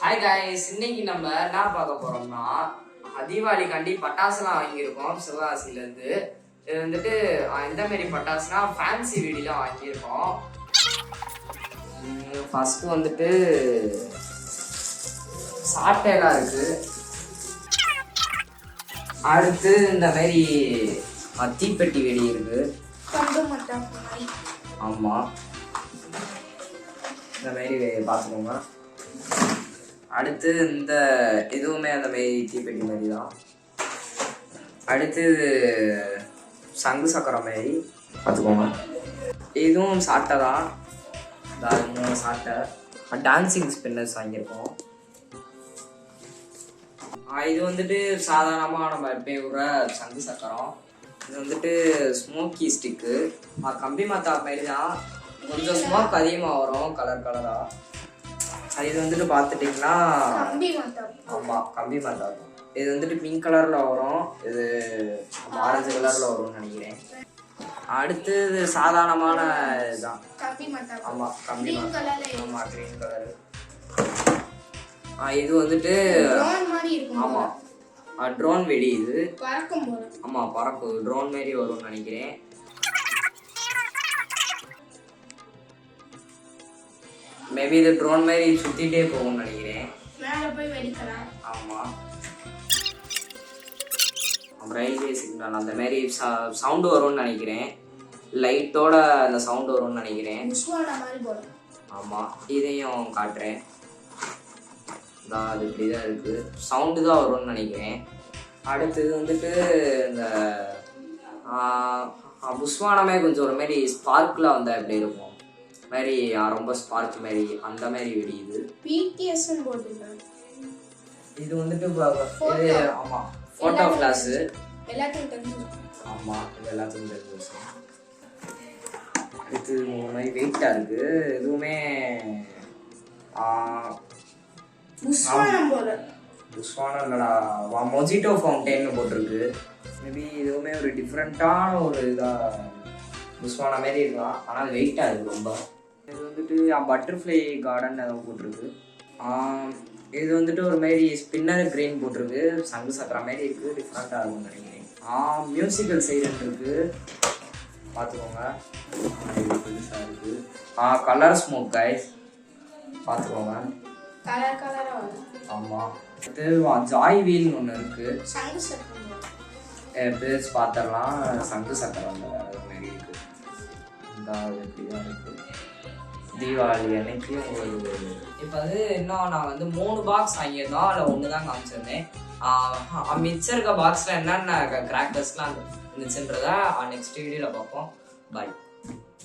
Hi guys இன்னைக்கு நம்ம என்ன பார்க்க போறோம்னா தீபாவளிக்காண்டி பட்டாசுலாம் வாங்கியிருக்கோம் சிவகாசிலேருந்து இது வந்துட்டு எந்த மாதிரி பட்டாசுனா ஃபேன்சி வெடிலாம் வாங்கியிருக்கோம். ஃபஸ்ட்டு வந்துட்டு சாட்டையெல்லாம் இருக்கு. அடுத்து இந்த மாதிரி அஹ், தீப்பெட்டி வெடி இருக்கு. கண்டு மட்டும் மாதிரி ஆமாம் இந்த மாதிரி பார்த்துக்கோங்க. அடுத்து இந்த இதுவுமே அந்த மாதிரி தீப்பெட்டி மாதிரி தான் அடுத்து சங்கு சக்கரம் மாதிரி பார்த்துக்கோங்க. இதுவும் சாட்டை தான். மூணு சாட்டை. டான்சிங் ஸ்பின்னர்ஸ் வாங்கியிருக்கோம். இது வந்துட்டு சாதாரணமாக நம்ம எப்பயும் விடுற சங்கு சக்கரம். இது வந்துட்டு ஸ்மோக்கி ஸ்டிக்கு கம்பி மத்தா மாதிரி தான் கொஞ்சம் ஸ்மோக் அதிகமாக வரும் கலர் கலராக இது வந்துட்டு பார்த்துட்டிங்கன்னா ஆமாம் கம்பி மத்தா. இது வந்துட்டு பிங்க் கலரில் வரும். இது ஆரஞ்சு கலரில் வரும்னு நினைக்கிறேன். அடுத்து இது சாதாரணமான இதுதான். ஆமாம் கம்பி. ஆமாம் க்ரீன் கலரு இது. வந்துட்டு ஆமாம் ட்ரோன் வெடி இது. பறக்கும் ஆமாம் பறப்பு ட்ரோன் மாரி வரும்னு நினைக்கிறேன். மேபி இது ட்ரோன் மாதிரி சுற்றிட்டே போகும்னு நினைக்கிறேன். மேல போய் வெடிக்கலாம் ஆமாம் ரயில்வே சிக்னல் அந்த மாதிரி சவுண்டு வரும்னு நினைக்கிறேன். லைட்டோட அந்த சவுண்டு வரும்னு நினைக்கிறேன். ஆமாம் இதையும் காட்டுறேன். இதான் அது இப்படி தான் இருக்குது சவுண்டு தான் வரும்னு நினைக்கிறேன். அடுத்தது வந்துட்டு இந்த ஆஹ், புஸ்வானமே கொஞ்சம் ஒரு மாதிரி ஸ்பார்க்கில் வந்தால் எப்படி இருக்கும்? மாதிரி ரொம்ப ஸ்பார்க் மாதிரி அந்த மாதிரி வெடியுது பிடிஎஸ் போட்டுருக்காங்க. இது வந்துட்டு இது ஆமாம் ஃபோட்டோ ஃப்ளாஷு எல்லாத்தையும் தெரிஞ்சிருக்கும் ஆமாம் இது எல்லாத்துக்கும் தெரிஞ்ச அடுத்து ஒரு மாதிரி வெயிட்டாக இருக்குது எதுவுமே ஆஹ், புஸ்வானம் போல. புஷ்வானம் இல்லடா. மொஜிட்டோ ஃபவுண்டெயின்னு போட்டிருக்கு. மேபி இதுவுமே ஒரு டிஃப்ரெண்ட்டான ஒரு இதாக புஷ்வானா மாரி இருக்கலாம். ஆனால் வெயிட்டாக இருக்குது ரொம்ப. இது வந்துட்டு பட்டர்ஃப்ளை கார்டன் ஏதோ போட்டிருக்கு. இது வந்துட்டு ஒரு மாதிரி ஸ்பின்னர் கிரெயின் போட்டிருக்கு. சங்கு சக்கர மாதிரி இருக்குது டிஃப்ரெண்ட்டாக இருக்கும்னு நினைக்கிறேன். ஆ மியூசிக்கல் சைலண்ட் இருக்குது பார்த்துக்கோங்க இது புதுசாக இருக்குது கலர் ஸ்மோக் கைஸ் பார்த்துக்கோங்க ஆமாம் அடுத்து ஜாய் வீல்னு ஒன்று இருக்குது பேர்ஸ் பார்த்துடலாம் சங்கு சக்கரம் அந்த மாதிரி இருக்குது இந்த தான் இருக்குது தீபாவளி அன்னைக்கு ஒரு இப்போ வந்து இன்னும் நான் வந்து மூணு பாக்ஸ் வாங்கியிருந்தோம். அதில் ஒன்று தான் காமிச்சிருந்தேன் மிச்சம் இருக்க பாக்ஸில் என்னென்ன கிராக்கர்ஸ்லாம் இருந்துச்சுன்றத நெக்ஸ்ட் வீடியோவில் பார்ப்போம். பாய்